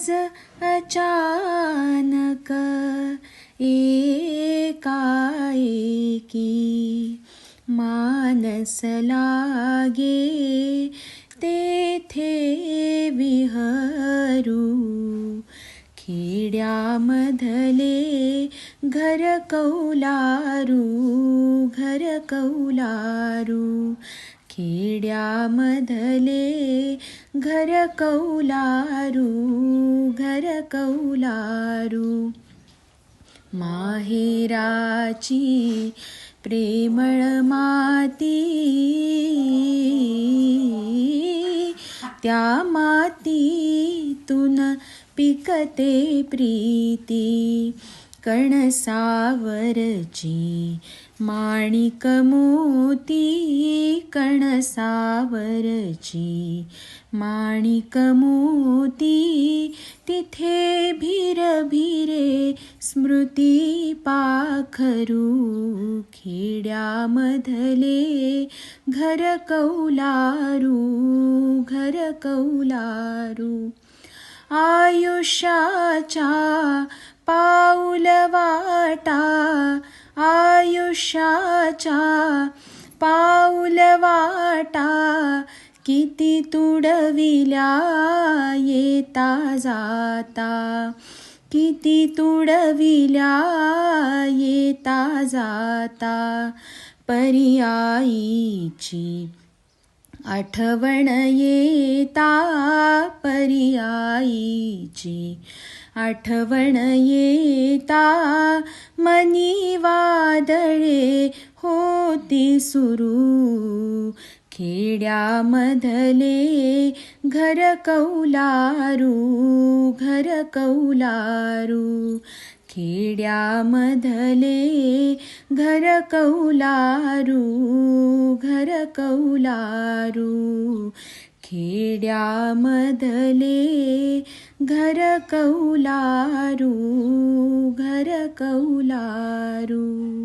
आज अचानक एकाएकी मानस लागे तेथे विहरू. खेड्यामधले घर कौलारू घर कौलारू. खेड्यामधले घर कौलारू. कौलारू। माहेराची प्रेमळ माती त्या मातीतून पिकते प्रीती। कणसावरची माणिक मोती कणसावरची माणिक मोती तिथे भिरभिरे स्मृती पाखरू खेड्यामधले घर कौलारू घर कौलारू. आयुष्याच्या पाऊल वाटा आयुष्याच्या पाऊल वाटा किती तुडविल्या येता जाता. किती तुडविल्या येता जाता. पर्यायीची आठवण येता पर्यायीची आठवण येता मनी वादळे होती सुरू. खेड्यामधले घर कौलारू घर कौलारू. खेड्यामधले घर कौलारू घर कौलारू. खेड्यामधले कौलारू घर कौलारू